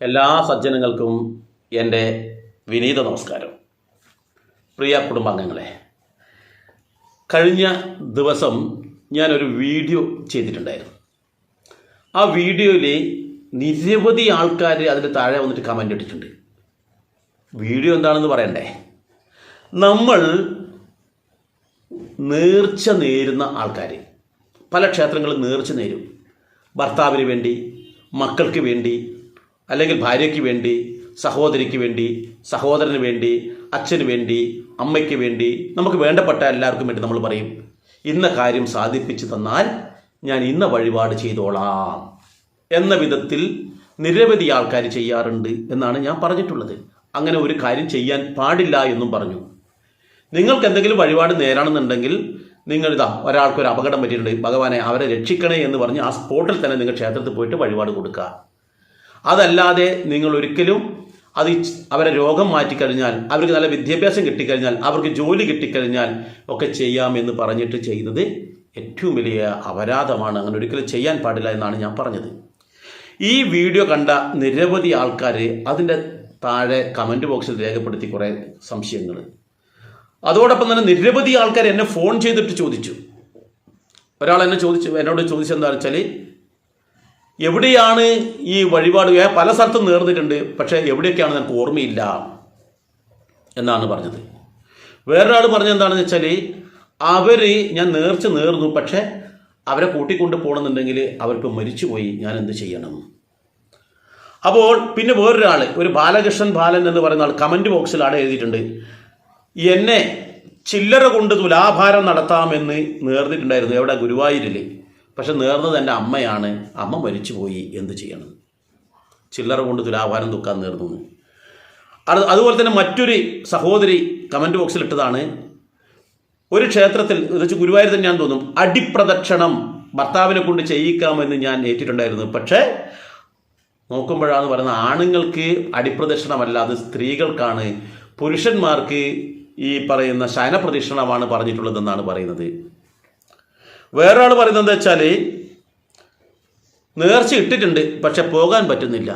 എല്ലാ സജ്ജനങ്ങൾക്കും എന്റെ വിനീത നമസ്കാരം. പ്രിയ കുടുംബാംഗങ്ങളെ കഴിഞ്ഞ ദിവസം ഞാനൊരു വീഡിയോ ചെയ്തിട്ടുണ്ടായിരുന്നു. ആ വീഡിയോയിൽ നിരവധി ആൾക്കാർ അതിന്റെ താഴെ വന്നിട്ട് കമന്റ് ഇട്ടിട്ടുണ്ട്. വീഡിയോ എന്താണെന്ന് പറയണ്ടേ? നമ്മൾ നേർച്ച നേരുന്ന ആൾക്കാർ പല ക്ഷേത്രങ്ങളും നേർച്ച നേരും. ഭർത്താവിന് വേണ്ടി മക്കൾക്ക് വേണ്ടി അല്ലെങ്കിൽ ഭാര്യയ്ക്ക് വേണ്ടി സഹോദരിക്ക് വേണ്ടി സഹോദരന് വേണ്ടി അച്ഛന് വേണ്ടി അമ്മയ്ക്ക് വേണ്ടി നമുക്ക് വേണ്ടപ്പെട്ട എല്ലാവർക്കും വേണ്ടി നമ്മൾ പറയും. ഇന്ന കാര്യം സാധിപ്പിച്ചു തന്നാൽ ഞാൻ ഇന്ന വഴിപാട് ചെയ്തോളാം എന്ന വിധത്തിൽ നിരവധി ആൾക്കാർ ചെയ്യാറുണ്ട് എന്നാണ് ഞാൻ പറഞ്ഞിട്ടുള്ളത്. അങ്ങനെ ഒരു കാര്യം ചെയ്യാൻ പാടില്ല എന്നും പറഞ്ഞു. നിങ്ങൾക്ക് എന്തെങ്കിലും വഴിപാട് നേരാണെന്നുണ്ടെങ്കിൽ നിങ്ങൾ ഇതാ ഒരാൾക്ക് ഒരു അപകടം പറ്റിയിട്ടുണ്ട് ഭഗവാനെ അവരെ രക്ഷിക്കണേ എന്ന് പറഞ്ഞ് ആ സ്പോട്ടിൽ തന്നെ നിങ്ങൾ ക്ഷേത്രത്തിൽ പോയിട്ട് വഴിപാട് കൊടുക്കുക. അതല്ലാതെ നിങ്ങൾ ഒരിക്കലും അത് അവരെ രോഗം മാറ്റിക്കഴിഞ്ഞാൽ അവർക്ക് നല്ല വിദ്യാഭ്യാസം കിട്ടിക്കഴിഞ്ഞാൽ അവർക്ക് ജോലി കിട്ടിക്കഴിഞ്ഞാൽ ഒക്കെ ചെയ്യാമെന്ന് പറഞ്ഞിട്ട് ചെയ്തത് ഏറ്റവും വലിയ അപരാധമാണ്. അങ്ങനെ ഒരിക്കലും ചെയ്യാൻ പാടില്ല എന്നാണ് ഞാൻ പറഞ്ഞത്. ഈ വീഡിയോ കണ്ട നിരവധി ആൾക്കാർ അതിന്റെ താഴെ കമന്റ് ബോക്സിൽ രേഖപ്പെടുത്തി കുറേ സംശയങ്ങൾ അതോടൊപ്പം തന്നെ നിരവധി ആൾക്കാർ എന്നെ ഫോൺ ചെയ്തിട്ട് ചോദിച്ചു. ഒരാൾ എന്നെ ചോദിച്ചു എന്നോട് ചോദിച്ചെന്താണെന്ന് വെച്ചാൽ എവിടെയാണ് ഈ വഴിപാട്? പല സ്ഥലത്തും നേർന്നിട്ടുണ്ട്. പക്ഷേ എവിടെയൊക്കെയാണ് എനിക്ക് ഓർമ്മയില്ല എന്നാണ് പറഞ്ഞത്. വേറൊരാൾ പറഞ്ഞത് എന്താണെന്ന് വെച്ചാൽ അവർ ഞാൻ നേർച്ച നേർന്നു. പക്ഷേ അവരെ കൂട്ടിക്കൊണ്ട് പോകണമെന്നുണ്ടെങ്കിൽ അവർക്ക് മരിച്ചുപോയി. ഞാൻ എന്ത് ചെയ്യണം? അപ്പോൾ പിന്നെ വേറൊരാൾ ഒരു ബാലകൃഷ്ണൻ ബാലൻ എന്ന് പറയുന്ന ആൾ കമന്റ് ബോക്സിൽ ആടെ എഴുതിയിട്ടുണ്ട്. എന്നെ ചില്ലറ കൊണ്ട് തുലാഭാരം നടത്താമെന്ന് നേർന്നിട്ടുണ്ടായിരുന്നു. എവിടെ? ഗുരുവായൂരിൽ പക്ഷെ നേർന്നത് എന്റെ അമ്മയാണ്. അമ്മ മരിച്ചു പോയി എന്ത് ചെയ്യണം? ചില്ലറ കൊണ്ട് തുലാഭാരം തൂക്കാൻ നേർന്നു. അത് അതുപോലെ തന്നെ മറ്റൊരു സഹോദരി കമന്റ് ബോക്സിൽ ഇട്ടതാണ്. ഒരു ക്ഷേത്രത്തിൽ വെച്ച് ഗുരുവായൂർ ഞാൻ തോന്നും അടിപ്രദക്ഷിണം ഭർത്താവിനെ കൊണ്ട് ചെയ്യിക്കാമെന്ന് ഞാൻ ഏറ്റിട്ടുണ്ടായിരുന്നു. പക്ഷേ നോക്കുമ്പോഴാണ് പറയുന്നത് ആണുങ്ങൾക്ക് അടിപ്രദക്ഷിണമല്ല അത് സ്ത്രീകൾക്കാണ്. പുരുഷന്മാർക്ക് ഈ പറയുന്ന ശയനപ്രദക്ഷിണമാണ് പറഞ്ഞിട്ടുള്ളതെന്നാണ് പറയുന്നത്. വേറെ ആൾ പറയുന്നത് എന്താ വെച്ചാൽ നേർച്ച ഇട്ടിട്ടുണ്ട് പക്ഷെ പോകാൻ പറ്റുന്നില്ല.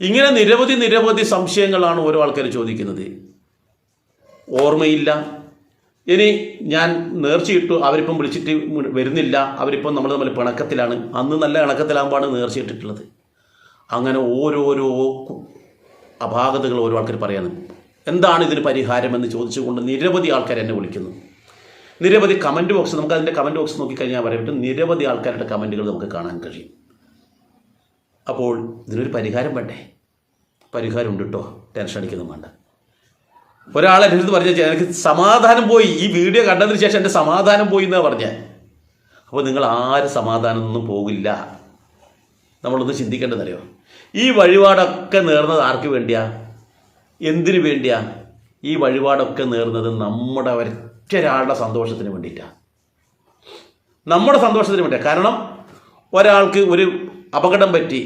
ഇങ്ങനെ നിരവധി നിരവധി സംശയങ്ങളാണ് ഓരോ ആൾക്കാർ ചോദിക്കുന്നത്. ഓർമ്മയില്ല. ഇനി ഞാൻ നേർച്ചയിട്ടു അവരിപ്പം വിളിച്ചിട്ട് വരുന്നില്ല അവരിപ്പം നമ്മൾ തമ്മിൽ പിണക്കത്തിലാണ്. അന്ന് നല്ല ഇണക്കത്തിലാകുമ്പോഴാണ് നേർച്ചയിട്ടിട്ടുള്ളത് അങ്ങനെ ഓരോരോ അപാകതകൾ ഓരോ ആൾക്കാർ പറയാനും എന്താണ് ഇതിന് പരിഹാരമെന്ന് ചോദിച്ചുകൊണ്ട് നിരവധി ആൾക്കാർ എന്നെ വിളിക്കുന്നു. നിരവധി കമന്റ് ബോക്സ് നമുക്ക് അതിന്റെ കമന്റ് ബോക്സ് നോക്കിക്കഴിഞ്ഞാൽ പറയാൻ പറ്റും നിരവധി ആൾക്കാരുടെ കമന്റുകൾ നമുക്ക് കാണാൻ കഴിയും. അപ്പോൾ ഇതിനൊരു പരിഹാരം വേണ്ടേ? പരിഹാരം ഉണ്ട് കേട്ടോ ടെൻഷൻ അടിക്കുന്നു വേണ്ട. ഒരാളെ എന്റെ അടുത്ത് പറഞ്ഞാൽ എനിക്ക് സമാധാനം പോയി. ഈ വീഡിയോ കണ്ടതിന് ശേഷം എന്റെ സമാധാനം പോയി എന്നാണ് പറഞ്ഞത് അപ്പോൾ നിങ്ങൾ ആരും സമാധാനമൊന്നും പോകില്ല. നമ്മളൊന്ന് ചിന്തിക്കേണ്ടതറിയോ? ഈ വഴിപാടൊക്കെ നേർന്നത് ആർക്ക് വേണ്ടിയാ? എന്തിനു വേണ്ടിയാ? ഈ വഴിപാടൊക്കെ നേർന്നത് നമ്മുടെ ഒരൊറ്റൊരാളുടെ സന്തോഷത്തിന് വേണ്ടിയിട്ടാണ് നമ്മുടെ സന്തോഷത്തിന് വേണ്ടിയാണ് കാരണം ഒരാൾക്ക് ഒരു അപകടം പറ്റി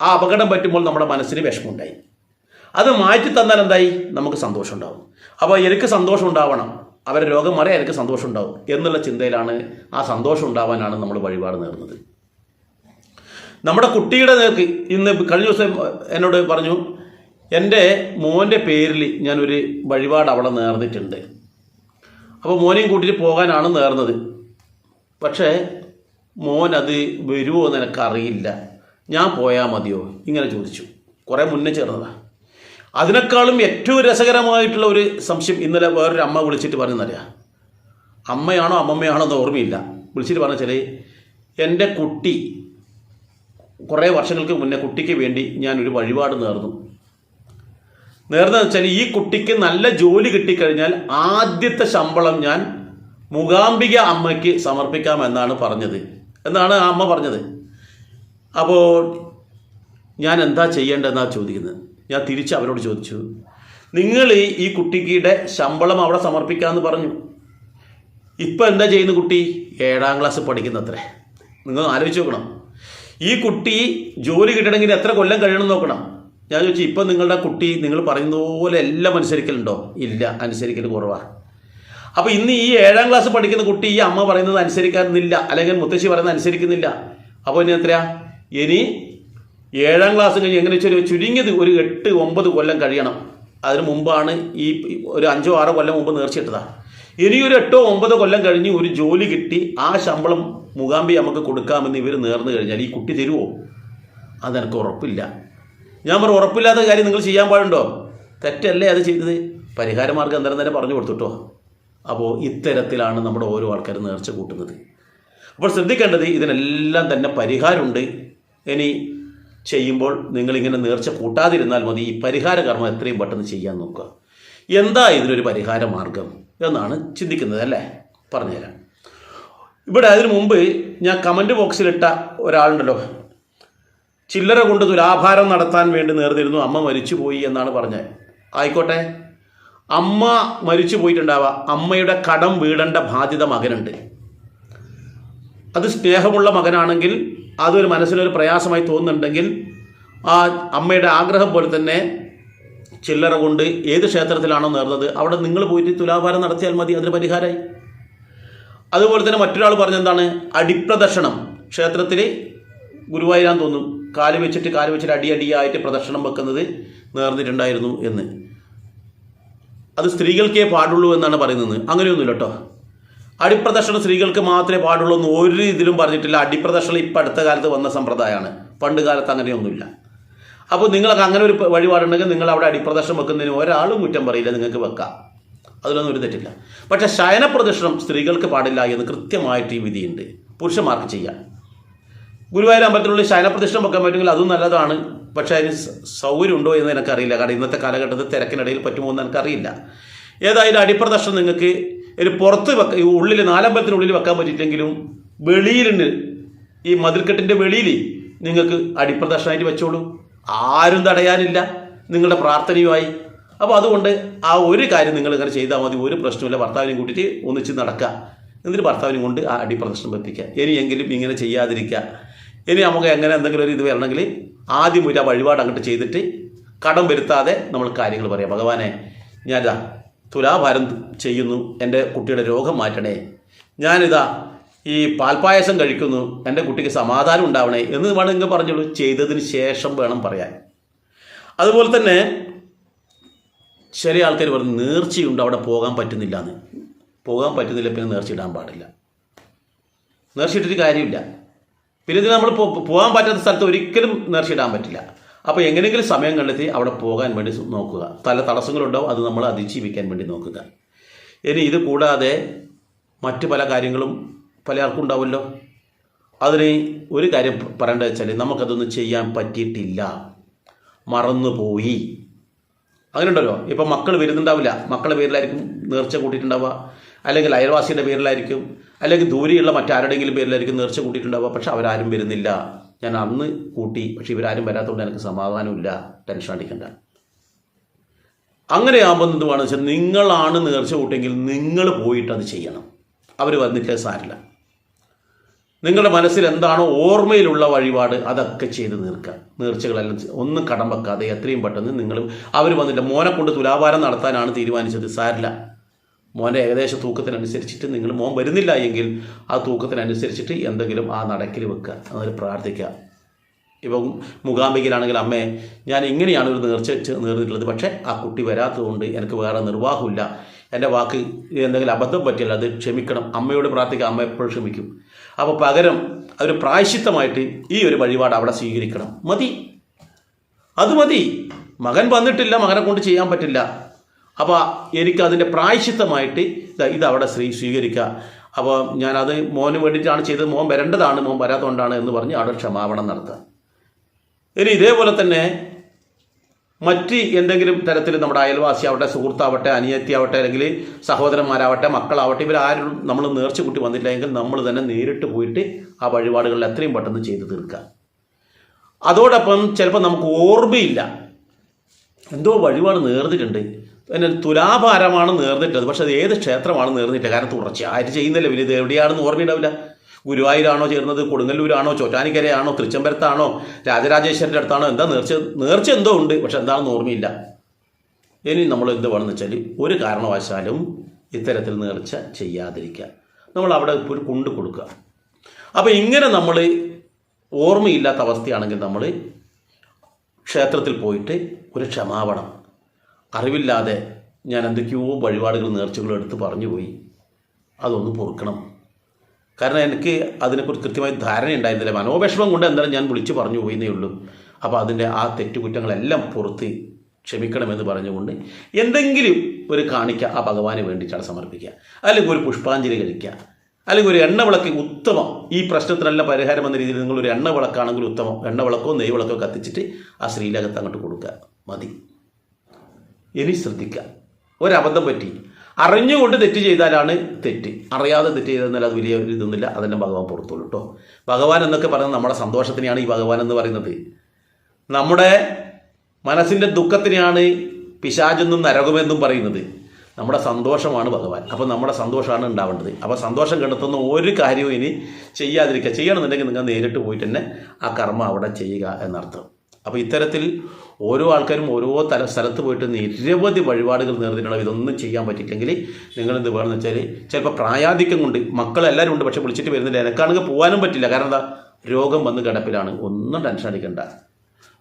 ആ അപകടം പറ്റുമ്പോൾ നമ്മുടെ മനസ്സിന് വിഷമമുണ്ടായി. അത് മാറ്റി തന്നാൽ എന്തായി? നമുക്ക് സന്തോഷം ഉണ്ടാവും അപ്പോൾ എനിക്ക് സന്തോഷം ഉണ്ടാവണം അവരെ രോഗം മാറിയാൽ എനിക്ക് സന്തോഷം ഉണ്ടാവും എന്നുള്ള ചിന്തയിലാണ് ആ സന്തോഷം ഉണ്ടാവാനാണ് നമ്മൾ വഴിപാട് നേടുന്നത്. നമ്മുടെ കുട്ടിയുടെ നേർക്ക് ഇന്ന് കഴിഞ്ഞ ദിവസം എന്നോട് പറഞ്ഞു എന്റെ മോന്റെ പേരിൽ ഞാനൊരു വഴിപാട് അവിടെ നേർന്നിട്ടുണ്ട്. അപ്പോൾ മോനെയും കൂട്ടിട്ട് പോകാനാണ് നേർന്നത്. പക്ഷേ മോൻ അത് വരുമോ എന്ന് എനിക്കറിയില്ല. ഞാൻ പോയാൽ മതിയോ? ഇങ്ങനെ ചോദിച്ചു. കുറേ മുന്നേ ചേർന്നതാണ് അതിനേക്കാളും ഏറ്റവും രസകരമായിട്ടുള്ള ഒരു സംശയം ഇന്നലെ വേറൊരു അമ്മ വിളിച്ചിട്ട് പറഞ്ഞെന്നറിയാം? അമ്മയാണോ അമ്മമ്മയാണോ എന്ന് ഓർമ്മയില്ല. വിളിച്ചിട്ട് പറഞ്ഞാൽ എന്റെ കുട്ടി കുറേ വർഷങ്ങൾക്ക് മുന്നേ കുട്ടിക്ക് വേണ്ടി ഞാനൊരു വഴിപാട് നേർന്നു. നേർന്നതെന്ന് വെച്ചാൽ ഈ കുട്ടിക്ക് നല്ല ജോലി കിട്ടിക്കഴിഞ്ഞാൽ ആദ്യത്തെ ശമ്പളം ഞാൻ മൂകാംബിക അമ്മയ്ക്ക് സമർപ്പിക്കാമെന്നാണ് പറഞ്ഞത്. എന്നാണ് ആ അമ്മ പറഞ്ഞത്. അപ്പോൾ ഞാൻ എന്താ ചെയ്യേണ്ടതെന്നാണ് ചോദിക്കുന്നത്? ഞാൻ തിരിച്ച് അവരോട് ചോദിച്ചു. നിങ്ങൾ ഈ- കുട്ടിക്കിയുടെ ശമ്പളം അവിടെ സമർപ്പിക്കാമെന്ന് പറഞ്ഞു. ഇപ്പം എന്താ ചെയ്യുന്ന കുട്ടി? ഏഴാം ക്ലാസ് പഠിക്കുന്നത്രേ. നിങ്ങൾ ആലോചിച്ച് നോക്കണം. ഈ കുട്ടി ജോലി കിട്ടണമെങ്കിൽ എത്ര കൊല്ലം കഴിയണം നോക്കണം. ഞാൻ ചോദിച്ചു ഇപ്പം നിങ്ങളുടെ കുട്ടി നിങ്ങൾ പറയുന്ന പോലെ എല്ലാം അനുസരിക്കലുണ്ടോ? ഇല്ല അനുസരിക്കൽ കുറവാണ് അപ്പോൾ ഇന്ന് ഈ ഏഴാം ക്ലാസ് പഠിക്കുന്ന കുട്ടി ഈ അമ്മ പറയുന്നത് അനുസരിക്കുന്നില്ല അല്ലെങ്കിൽ മുത്തശ്ശി പറയുന്നത് അനുസരിക്കുന്നില്ല. അപ്പോൾ ഇനി എത്രയാ? ഇനി ഏഴാം ക്ലാസ് കഴിഞ്ഞ് എങ്ങനെ വെച്ചാൽ ചുരുങ്ങിയത് ഒരു എട്ട് ഒമ്പത് കൊല്ലം കഴിയണം. അതിന് മുമ്പാണ് ഈ ഒരു അഞ്ചോ ആറോ കൊല്ലം മുമ്പ് നേർച്ചിട്ടതാ ഇനി ഒരു എട്ടോ ഒമ്പതോ കൊല്ലം കഴിഞ്ഞ് ഒരു ജോലി കിട്ടി ആ ശമ്പളം മുഖാമ്പി നമുക്ക് കൊടുക്കാമെന്ന് ഇവർ നേർന്നു കഴിഞ്ഞാൽ ഈ കുട്ടി തരുമോ അതെനിക്ക് ഉറപ്പില്ല. ഞാൻ പറഞ്ഞു ഉറപ്പില്ലാത്ത കാര്യം നിങ്ങൾ ചെയ്യാൻ പാടുണ്ടോ? തെറ്റല്ലേ അത് ചെയ്തത്. പരിഹാരമാർഗം എന്തായാലും തന്നെ പറഞ്ഞു കൊടുത്തുട്ടോ. അപ്പോൾ ഇത്തരത്തിലാണ് നമ്മുടെ ഓരോ ആൾക്കാരും നേർച്ച കൂട്ടുന്നത്. അപ്പോൾ ശ്രദ്ധിക്കേണ്ടത് ഇതിനെല്ലാം തന്നെ പരിഹാരമുണ്ട്. ഇനി ചെയ്യുമ്പോൾ നിങ്ങളിങ്ങനെ നേർച്ച കൂട്ടാതിരുന്നാൽ മതി. ഈ പരിഹാര കർമ്മം എത്രയും പെട്ടെന്ന് ചെയ്യാൻ നോക്കുക. എന്താ ഇതിനൊരു പരിഹാര മാർഗം എന്നാണ് ചിന്തിക്കുന്നത് അല്ലേ? പറഞ്ഞുതരാം. ഇവിടെ അതിനു മുമ്പ് ഞാൻ കമന്റ് ബോക്സിലിട്ട ഒരാളുണ്ടല്ലോ. ചില്ലറ കൊണ്ട് തുലാഭാരം നടത്താൻ വേണ്ടി നേർന്നിരുന്നു. അമ്മ മരിച്ചു പോയി എന്നാണ് പറഞ്ഞത്. ആയിക്കോട്ടെ. അമ്മ മരിച്ചു പോയിട്ടുണ്ടാവാം അമ്മയുടെ കടം വീടേണ്ട ബാധ്യത മകനുണ്ട്. അത് സ്നേഹമുള്ള മകനാണെങ്കിൽ അതൊരു മനസ്സിലൊരു പ്രയാസമായി തോന്നുന്നുണ്ടെങ്കിൽ ആ അമ്മയുടെ ആഗ്രഹം പോലെ തന്നെ ചില്ലറ കൊണ്ട് ഏത് ക്ഷേത്രത്തിലാണോ നേർന്നത് അവിടെ നിങ്ങൾ പോയിട്ട് തുലാഭാരം നടത്തിയാൽ മതി അതിന് പരിഹാരമായി അതുപോലെ തന്നെ മറ്റൊരാൾ പറഞ്ഞെന്താണ്? അടിപ്രദക്ഷിണം ക്ഷേത്രത്തിൽ ഗുരുവായൂരാൻ തോന്നും. കാൽ വെച്ചിട്ട് കാൽ വെച്ചിട്ട് അടിയടിയായിട്ട് പ്രദക്ഷിണം വെക്കുന്നത് നേർന്നിട്ടുണ്ടായിരുന്നു എന്ന്. അത് സ്ത്രീകൾക്കേ പാടുള്ളൂ എന്നാണ് പറയുന്നത്. അങ്ങനെയൊന്നുമില്ല കേട്ടോ അടിപ്രദക്ഷിണം സ്ത്രീകൾക്ക് മാത്രമേ പാടുള്ളൂ എന്ന് ഒരു ഇതിലും പറഞ്ഞിട്ടില്ല. അടിപ്രദക്ഷിണം ഇപ്പം അടുത്ത കാലത്ത് വന്ന സമ്പ്രദായമാണ്. പണ്ട് കാലത്ത് അങ്ങനെയൊന്നുമില്ല. അപ്പോൾ നിങ്ങൾക്ക് അങ്ങനെ ഒരു വഴിപാടുണ്ടെങ്കിൽ നിങ്ങൾ അവിടെ അടിപ്രദക്ഷിണം വെക്കുന്നതിന് ഒരാളും കുറ്റം പറയില്ല. നിങ്ങൾക്ക് വെക്കാം. അതിലൊന്നും ഒരു തെറ്റില്ല. പക്ഷേ ശയനപ്രദക്ഷിണം സ്ത്രീകൾക്ക് പാടില്ല എന്ന് കൃത്യമായിട്ട് ഈ വിധിയുണ്ട്. പുരുഷന്മാർക്ക് ചെയ്യാം. ഗുരുവായൂർ അമ്പലത്തിനുള്ളിൽ ശയനപ്രദക്ഷിണം വെക്കാൻ പറ്റുമെങ്കിൽ അതും നല്ലതാണ്. പക്ഷേ അതിന് സ- സൗകര്യം ഉണ്ടോ എന്ന് എനിക്കറിയില്ല. കാരണം ഇന്നത്തെ കാലഘട്ടത്തിൽ തിരക്കിനിടയിൽ പറ്റുമോ എന്ന് എനിക്കറിയില്ല. ഏതായാലും അടിപ്രദർശനം നിങ്ങൾക്ക് ഒരു പുറത്ത് വെക്ക ഉള്ളിൽ നാലമ്പലത്തിനുള്ളിൽ വെക്കാൻ പറ്റിയിട്ടെങ്കിലും വെളിയിലുണ്ട് ഈ മതിൽക്കെട്ടിന്റെ വെളിയിൽ നിങ്ങൾക്ക് അടിപ്രദക്ഷിണമായിട്ട് വെച്ചോളൂ. ആരും തടയാനില്ല. നിങ്ങളുടെ പ്രാർത്ഥനയുമായി. അപ്പോൾ അതുകൊണ്ട് ആ ഒരു കാര്യം നിങ്ങൾ ഇങ്ങനെ ചെയ്താൽ മതി. ഒരു പ്രശ്നമില്ല ഭർത്താവിനെയും കൂട്ടിയിട്ട് ഒന്നിച്ച് നടക്കുക. എന്നിട്ട് ഭർത്താവിനും കൊണ്ട് ആ അടിപ്രദർശനം എത്തിക്കുക ഇനിയെങ്കിലും ഇങ്ങനെ ചെയ്യാതിരിക്കുക. ഇനി നമുക്ക് എങ്ങനെ എന്തെങ്കിലും ഒരു ഇത് വരണമെങ്കിൽ ആദ്യം ഒരു ആ വഴിപാട് അങ്ങോട്ട് ചെയ്തിട്ട് കടം വരുത്താതെ നമ്മൾ കാര്യങ്ങൾ പറയാം. ഭഗവാനെ ഞാനിതാ തുലാഭാരം ചെയ്യുന്നു. എന്റെ കുട്ടിയുടെ രോഗം മാറ്റണേ. ഞാനിതാ ഈ പാൽപ്പായസം കഴിക്കുന്നു. എന്റെ കുട്ടിക്ക് സമാധാനം ഉണ്ടാവണേ എന്ന് വേണം ഇങ്ങനെ പറഞ്ഞോളൂ ചെയ്തതിന് ശേഷം വേണം പറയാൻ. അതുപോലെ തന്നെ ചില ആൾക്കാർ പറഞ്ഞു നേർച്ചയുണ്ട് അവിടെ പോകാൻ പറ്റുന്നില്ല എന്ന് പോകാൻ പറ്റുന്നില്ല പിന്നെ നേർച്ചയിടാൻ പാടില്ല. നേർച്ചിട്ടൊരു കാര്യമില്ല. പിന്നെ നമ്മൾ പോകാൻ പറ്റാത്ത സ്ഥലത്ത് ഒരിക്കലും നേർച്ചയിടാൻ പറ്റില്ല. അപ്പോൾ എങ്ങനെയെങ്കിലും സമയം കണ്ടെത്തി അവിടെ പോകാൻ വേണ്ടി നോക്കുക. പല തടസ്സങ്ങളുണ്ടാവും അത് നമ്മൾ അതിജീവിക്കാൻ വേണ്ടി നോക്കുക. ഇനി ഇത് കൂടാതെ മറ്റ് പല കാര്യങ്ങളും പലർക്കും ഉണ്ടാവുമല്ലോ. അതിന് ഒരു കാര്യം പറയേണ്ടത് വെച്ചാൽ നമുക്കതൊന്നും ചെയ്യാൻ പറ്റിയിട്ടില്ല. മറന്നുപോയി. അങ്ങനെ ഉണ്ടല്ലോ ഇപ്പം മക്കൾ വരുന്നുണ്ടാവില്ല. മക്കളുടെ പേരിലായിരിക്കും നേർച്ച കൂട്ടിയിട്ടുണ്ടാവുക. അല്ലെങ്കിൽ അയൽവാസിയുടെ പേരിലായിരിക്കും അല്ലെങ്കിൽ ദൂരെയുള്ള മറ്റാരുടെയെങ്കിലും പേരിലായിരിക്കും നേർച്ച കൂട്ടിയിട്ടുണ്ടാവുക. പക്ഷെ അവരാരും വരുന്നില്ല. ഞാൻ അന്ന് കൂട്ടി പക്ഷെ ഇവരാരും വരാത്തതുകൊണ്ട് എനിക്ക് സമാധാനമില്ല ടെൻഷൻ അടിക്കണ്ട. അങ്ങനെയാകുമ്പോൾ എന്തുവാണെന്ന് വെച്ചാൽ നിങ്ങളാണ് നേർച്ച കൂട്ടിയെങ്കിൽ നിങ്ങൾ പോയിട്ട് അത് ചെയ്യണം. അവർ വന്നിട്ട് സാരില്ല. നിങ്ങളുടെ മനസ്സിൽ എന്താണോ ഓർമ്മയിലുള്ള വഴിപാട് അതൊക്കെ ചെയ്ത് തീർക്കുക. നേർച്ചകളെല്ലാം ഒന്നും കടം വെക്കാതെ എത്രയും പെട്ടെന്ന് നിങ്ങൾ അവർ വന്നിട്ട് മോനെ കൊണ്ട് തുലാഭാരം നടത്താനാണ് തീരുമാനിച്ചത്. സാരില്ല. മോന്റെ ഏകദേശ തൂക്കത്തിനനുസരിച്ചിട്ട് നിങ്ങൾ മോൻ വരുന്നില്ല എങ്കിൽ ആ തൂക്കത്തിനനുസരിച്ചിട്ട് എന്തെങ്കിലും ആ നടക്കിൽ വെക്കുക. അതിൽ പ്രാർത്ഥിക്കുക. ഇപ്പം മുഖാംബികയിലാണെങ്കിൽ അമ്മേ ഞാൻ ഇങ്ങനെയാണ് ഒരു നേർച്ച നേർന്നിട്ടുള്ളത്. പക്ഷേ ആ കുട്ടി വരാത്തതുകൊണ്ട് എനിക്ക് വേറെ നിർവാഹമില്ല. എന്റെ വാക്ക് എന്തെങ്കിലും അബദ്ധം പറ്റിയല്ല അത് ക്ഷമിക്കണം. അമ്മയോട് പ്രാർത്ഥിക്കുക. അമ്മ എപ്പോഴും ക്ഷമിക്കും. അപ്പോൾ പകരം ഒരു പ്രായശിത്തമായിട്ട് ഈ ഒരു വഴിപാട് അവിടെ സ്വീകരിക്കണം. മതി. അത് മതി. മകൻ വന്നിട്ടില്ല. മകനെ കൊണ്ട് ചെയ്യാൻ പറ്റില്ല. അപ്പോൾ എനിക്ക് അതിന്റെ പ്രായശ്ചിത്തമായിട്ട് ഇതാ ഇത് അവിടെ ശ്രീ സ്വീകരിക്കുക. അപ്പോൾ ഞാനത് മോന് വേണ്ടിയിട്ടാണ് ചെയ്തത്. മോൻ വരേണ്ടതാണ്. മോൻ വരാത്തതുകൊണ്ടാണ് എന്ന് പറഞ്ഞ് അവിടെ ക്ഷമാപണം നടത്തുക. ഇനി ഇതേപോലെ തന്നെ മറ്റ് എന്തെങ്കിലും തരത്തിൽ നമ്മുടെ അയൽവാസി ആവട്ടെ സുഹൃത്താവട്ടെ അനിയത്തി ആവട്ടെ അല്ലെങ്കിൽ സഹോദരന്മാരാവട്ടെ മക്കളാവട്ടെ ഇവരാരും നമ്മൾ നേർച്ച കൂട്ടി വന്നില്ലെങ്കിൽ നമ്മൾ തന്നെ നേരിട്ട് പോയിട്ട് ആ വഴിപാടുകളിൽ എത്രയും പെട്ടെന്ന് ചെയ്തു തീർക്കുക. അതോടൊപ്പം ചിലപ്പോൾ നമുക്ക് ഓർമ്മയില്ല. എന്തോ വഴിപാട് നേർന്നിട്ടുണ്ട്. പിന്നെ തുലാഭാരമാണ് നേർന്നിട്ടത്. പക്ഷെ അത് ഏത് ക്ഷേത്രമാണ് നേർന്നിട്ട് കാരണം തുടർച്ചയായിട്ട് ചെയ്യുന്നില്ല. പിന്നെ ഇത് എവിടെയാണെന്ന് ഓർമ്മയുണ്ടാവില്ല. ഗുരുവായൂരാണോ ചേർന്നത്? കൊടുങ്ങല്ലൂരാണോ? ചോറ്റാനിക്കരയാണോ? തൃച്ചംബരത്താണോ? രാജരാജേശ്വരന്റെ അടുത്താണോ? എന്താ നേർച്ച? നേർച്ച എന്തോ ഉണ്ട്. പക്ഷെ എന്താണെന്ന് ഓർമ്മയില്ല. ഇനി നമ്മൾ എന്ത് വേണമെന്ന് വെച്ചാൽ ഒരു കാരണവശാലും ഇത്തരത്തിൽ നേർച്ച ചെയ്യാതിരിക്കുക. നമ്മൾ അവിടെ ഒരു കൊണ്ട് കൊടുക്കുക. അപ്പോൾ ഇങ്ങനെ നമ്മൾ ഓർമ്മയില്ലാത്ത അവസ്ഥയാണെങ്കിൽ നമ്മൾ ക്ഷേത്രത്തിൽ പോയിട്ട് ഒരു ക്ഷമാപണം അറിവില്ലാതെ ഞാൻ എന്തൊക്കെയോ വഴിപാടുകൾ നേർച്ചകൾ എടുത്ത് പറഞ്ഞു പോയി. അതൊന്ന് പൊറുക്കണം. കാരണം എനിക്ക് അതിനെക്കുറിച്ച് കൃത്യമായി ധാരണ ഉണ്ടായിരുന്നില്ല. മനോവിഷമം കൊണ്ട് എന്തായാലും ഞാൻ വിളിച്ചു പറഞ്ഞു പോയിന്നേ ഉള്ളൂ. അപ്പോൾ അതിന്റെ ആ തെറ്റുകുറ്റങ്ങളെല്ലാം പുറത്ത് ക്ഷമിക്കണമെന്ന് പറഞ്ഞുകൊണ്ട് എന്തെങ്കിലും ഒരു കാണിക്ക ആ ഭഗവാന് വേണ്ടിയിട്ടാണ് സമർപ്പിക്കുക. അല്ലെങ്കിൽ ഒരു പുഷ്പാഞ്ജലി കഴിക്കുക. അല്ലെങ്കിൽ ഒരു എണ്ണവിളക്ക് ഉത്തമം. ഈ പ്രശ്നത്തിനെല്ലാം പരിഹാരം എന്ന രീതിയിൽ നിങ്ങൾ ഒരു എണ്ണവിളക്കാണെങ്കിൽ ഉത്തമം. എണ്ണവിളക്കോ വിളക്കോ നെയ് വിളക്കോ കത്തിച്ചിട്ട് ആ ശ്രീലകത്ത് അങ്ങോട്ട് കൊടുക്കുക. മതി. ഇനി ശ്രദ്ധിക്കുക. ഒരബദ്ധം പറ്റി. അറിഞ്ഞുകൊണ്ട് തെറ്റ് ചെയ്താലാണ് തെറ്റ്. അറിയാതെ തെറ്റ് ചെയ്തെന്നാൽ അത് വലിയ ഒരു ഇതൊന്നുമില്ല. അതെല്ലാം ഭഗവാൻ പുറത്തുള്ളൂ കേട്ടോ ഭഗവാൻ എന്നൊക്കെ പറയുന്നത് നമ്മുടെ സന്തോഷത്തിനെയാണ് ഈ ഭഗവാൻ എന്ന് പറയുന്നത്. നമ്മുടെ മനസ്സിന്റെ ദുഃഖത്തിനെയാണ് പിശാചെന്നും നരകമെന്നും പറയുന്നത്. നമ്മുടെ സന്തോഷമാണ് ഭഗവാൻ. അപ്പോൾ നമ്മുടെ സന്തോഷമാണ് ഉണ്ടാവേണ്ടത്. അപ്പോൾ സന്തോഷം കണ്ടെത്തുന്ന ഒരു കാര്യവും ഇനി ചെയ്യാതിരിക്കുക. ചെയ്യണമെന്നുണ്ടെങ്കിൽ നിങ്ങൾ നേരിട്ട് പോയിട്ട് തന്നെ ആ കർമ്മം അവിടെ ചെയ്യുക എന്നർത്ഥം. അപ്പോൾ ഇത്തരത്തിൽ ഓരോ ആൾക്കാരും ഓരോ തല സ്ഥലത്ത് പോയിട്ട് നിരവധി വഴിപാടുകൾ നേർന്നിട്ടുണ്ടാവും ഇതൊന്നും ചെയ്യാൻ പറ്റില്ലെങ്കിൽ നിങ്ങൾ എന്ത് വേണമെന്ന് വെച്ചാൽ ചിലപ്പോൾ പ്രായാധിക്യം കൊണ്ട് മക്കളെല്ലാവരും ഉണ്ട് പക്ഷെ വിളിച്ചിട്ട് വരുന്നില്ല. എനക്കാണെങ്കിൽ പോകാനും പറ്റില്ല. കാരണം എന്താ? രോഗം വന്ന് കിടപ്പിലാണ്. ഒന്നും ടെൻഷൻ അടിക്കണ്ട.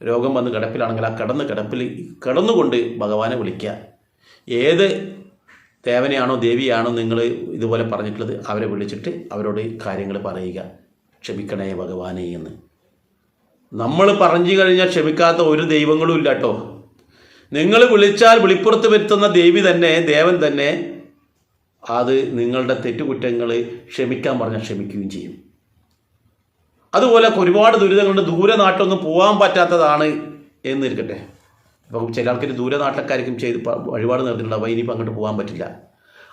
രോഗം വന്ന് കിടപ്പിലാണെങ്കിൽ ആ കിടന്ന് കിടപ്പിൽ കിടന്നുകൊണ്ട് ഭഗവാനെ വിളിക്കുക. ഏത് ദേവനെയാണോ ദേവിയാണോ നിങ്ങൾ ഇതുപോലെ പറഞ്ഞിട്ടുള്ളത് അവരെ വിളിച്ചിട്ട് അവരോട് കാര്യങ്ങൾ പറയുക. ക്ഷമിക്കണേ ഭഗവാനെ എന്ന്. നമ്മൾ പറഞ്ഞു കഴിഞ്ഞാൽ ക്ഷമിക്കാത്ത ഒരു ദൈവങ്ങളും ഇല്ല കേട്ടോ നിങ്ങൾ വിളിച്ചാൽ വിളിപ്പുറത്ത് വരുത്തുന്ന ദേവി തന്നെ ദേവൻ തന്നെ അത് നിങ്ങളുടെ തെറ്റുകുറ്റങ്ങൾ ക്ഷമിക്കാൻ പറഞ്ഞാൽ ക്ഷമിക്കുകയും ചെയ്യും. അതുപോലെ ഒരുപാട് ദുരിതങ്ങളുണ്ട്. ദൂരെ നാട്ടിലൊന്നും പോകാൻ പറ്റാത്തതാണ് എന്നിരിക്കട്ടെ. അപ്പം ചില ആൾക്കാർ ദൂരെ നാട്ടിലക്കാർക്കും ചെയ്ത് വഴിപാട് നേർന്നിട്ടുണ്ടാവും ഇനിയിപ്പോൾ അങ്ങോട്ട് പോകാൻ പറ്റില്ല.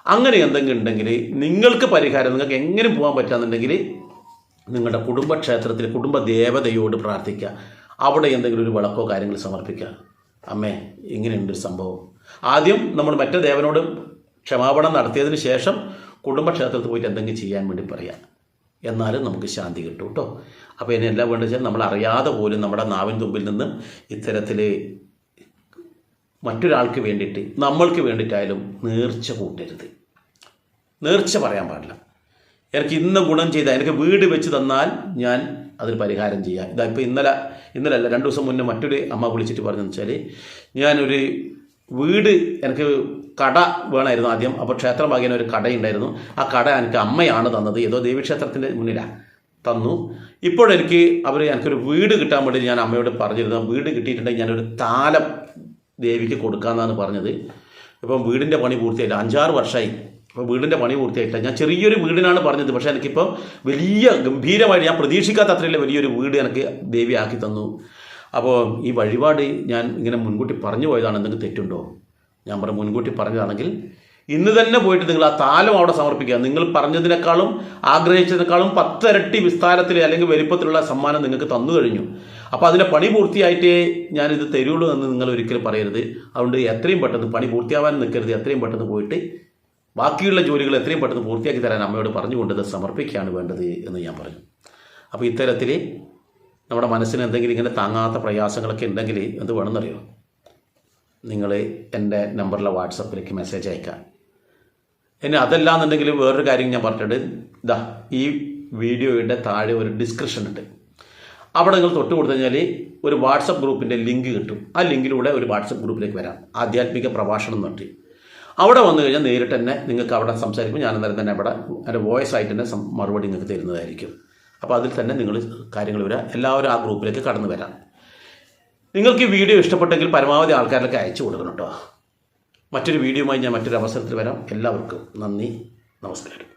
അങ്ങനെ എന്തെങ്കിലും ഉണ്ടെങ്കിൽ നിങ്ങൾക്ക് പരിഹാരം നിങ്ങൾക്ക് എങ്ങനെ പോകാൻ പറ്റാന്നുണ്ടെങ്കിൽ നിങ്ങളുടെ കുടുംബക്ഷേത്രത്തിൽ കുടുംബ ദേവതയോട് പ്രാർത്ഥിക്കുക. അവിടെ എന്തെങ്കിലും ഒരു വിളക്കോ കാര്യങ്ങൾ സമർപ്പിക്കുക. അമ്മേ ഇങ്ങനെയുണ്ട് ഒരു സംഭവം. ആദ്യം നമ്മൾ മറ്റേ ദേവനോട് ക്ഷമാപണം നടത്തിയതിന് ശേഷം കുടുംബക്ഷേത്രത്തിൽ പോയിട്ട് എന്തെങ്കിലും ചെയ്യാൻ വേണ്ടി പറയാം. എന്നാലും നമുക്ക് ശാന്തി കിട്ടും കേട്ടോ. അപ്പോൾ ഇനി എല്ലാം വേണ്ടത് വെച്ചാൽ നമ്മൾ അറിയാതെ പോലും നമ്മുടെ നാവിൻ തുമ്പിൽ നിന്ന് ഇത്തരത്തിൽ മറ്റൊരാൾക്ക് വേണ്ടിയിട്ട് നമ്മൾക്ക് വേണ്ടിയിട്ടായാലും നേർച്ച കൂട്ടരുത്. നേർച്ച പറയാൻ പാടില്ല. എനിക്ക് ഇന്ന് ഗുണം ചെയ്താൽ എനിക്ക് വീട് വെച്ച് തന്നാൽ ഞാൻ അതിന് പരിഹാരം ചെയ്യാം. ഇതാ ഇപ്പോൾ ഇന്നലെ ഇന്നലെ അല്ല രണ്ട് ദിവസം മുന്നേ മറ്റൊരു അമ്മ വിളിച്ചിട്ട് പറഞ്ഞെന്ന് വെച്ചാൽ ഞാനൊരു വീട് എനിക്ക് കട വേണമായിരുന്നു ആദ്യം. അപ്പോൾ ക്ഷേത്രം ഭാഗ്യന ഒരു കടയുണ്ടായിരുന്നു. ആ കട എനിക്ക് അമ്മയാണ് തന്നത്. ഏതോ ദേവീക്ഷേത്രത്തിന്റെ മുന്നിലാണ് തന്നു. ഇപ്പോഴെനിക്ക് അവർ എനിക്കൊരു വീട് കിട്ടാൻ വേണ്ടി ഞാൻ അമ്മയോട് പറഞ്ഞിരുന്നു. വീട് കിട്ടിയിട്ടുണ്ടെങ്കിൽ ഞാനൊരു താലം ദേവിക്ക് കൊടുക്കാമെന്നാണ് പറഞ്ഞത്. ഇപ്പം വീടിന്റെ പണി പൂർത്തിയായില്ല. അഞ്ചാറ് വർഷമായി വീടിന്റെ പണി പൂർത്തിയായിട്ടില്ല. ഞാൻ ചെറിയൊരു വീടിനാണ് പറഞ്ഞത്. പക്ഷേ എനിക്കിപ്പോൾ വലിയ ഗംഭീരമായിട്ട് ഞാൻ പ്രതീക്ഷിക്കാത്ത അത്രയുള്ള വലിയൊരു വീട് എനിക്ക് ദേവി ആക്കി തന്നു. അപ്പോൾ ഈ വഴിപാട് ഞാൻ ഇങ്ങനെ മുൻകൂട്ടി പറഞ്ഞു പോയതാണ്. എന്തെങ്കിലും തെറ്റുണ്ടോ? ഞാൻ പറഞ്ഞു മുൻകൂട്ടി പറഞ്ഞതാണെങ്കിൽ ഇന്ന് തന്നെ പോയിട്ട് നിങ്ങൾ ആ താലം അവിടെ സമർപ്പിക്കുക. നിങ്ങൾ പറഞ്ഞതിനേക്കാളും ആഗ്രഹിച്ചതിനേക്കാളും പത്തരട്ടി വിസ്താരത്തിൽ അല്ലെങ്കിൽ വലിപ്പത്തിലുള്ള സമ്മാനം നിങ്ങൾക്ക് തന്നു കഴിഞ്ഞു. അപ്പോൾ അതിന്റെ പണി പൂർത്തിയായിട്ടേ ഞാനിത് തരുള്ളൂ എന്ന് നിങ്ങൾ ഒരിക്കലും പറയരുത്. അതുകൊണ്ട് എത്രയും പെട്ടെന്ന് പണി പൂർത്തിയാവാൻ നിൽക്കരുത്. എത്രയും പെട്ടെന്ന് പോയിട്ട് ബാക്കിയുള്ള ജോലികൾ എത്രയും പെട്ടെന്ന് പൂർത്തിയാക്കി തരാൻ അമ്മയോട് പറഞ്ഞുകൊണ്ടത് സമർപ്പിക്കുകയാണ് വേണ്ടത് എന്ന് ഞാൻ പറഞ്ഞു. അപ്പോൾ ഇത്തരത്തിൽ നമ്മുടെ മനസ്സിന് എന്തെങ്കിലും ഇങ്ങനെ താങ്ങാത്ത പ്രയാസങ്ങളൊക്കെ ഉണ്ടെങ്കിൽ എന്ത് വേണമെന്നറിയോ? നിങ്ങൾ എന്റെ നമ്പറിലെ വാട്സപ്പിലേക്ക് മെസ്സേജ് അയക്കാം ഇനി അതല്ലാന്നുണ്ടെങ്കിൽ വേറൊരു കാര്യം ഞാൻ പറഞ്ഞിട്ടുണ്ട്. ഇതാ ഈ വീഡിയോയുടെ താഴെ ഒരു ഡിസ്ക്രിപ്ഷൻ ഉണ്ട്. അവിടെ നിങ്ങൾ തൊട്ട് കൊടുത്തു കഴിഞ്ഞാൽ ഒരു വാട്സപ്പ് ഗ്രൂപ്പിന്റെ ലിങ്ക് കിട്ടും. ആ ലിങ്കിലൂടെ ഒരു വാട്സപ്പ് ഗ്രൂപ്പിലേക്ക് വരാം. ആധ്യാത്മിക പ്രഭാഷണം എന്ന് പറഞ്ഞിട്ട്. അവിടെ വന്നു കഴിഞ്ഞാൽ നേരിട്ട് തന്നെ നിങ്ങൾക്ക് അവിടെ സംസാരിക്കുമ്പോൾ ഞാൻ അന്നേരം തന്നെ അവിടെ എന്റെ വോയിസ് ആയിട്ട് തന്നെ മറുപടി നിങ്ങൾക്ക് തരുന്നതായിരിക്കും. അപ്പോൾ അതിൽ തന്നെ നിങ്ങൾ കാര്യങ്ങൾ വരാം. എല്ലാവരും ആ ഗ്രൂപ്പിലേക്ക് കടന്നു വരാം. നിങ്ങൾക്ക് ഈ വീഡിയോ ഇഷ്ടപ്പെട്ടെങ്കിൽ പരമാവധി ആൾക്കാരിലേക്ക് അയച്ചു കൊടുക്കണം കേട്ടോ. മറ്റൊരു വീഡിയോയുമായി ഞാൻ മറ്റൊരു അവസരത്തിൽ വരാം. എല്ലാവർക്കും നന്ദി. നമസ്കാരം.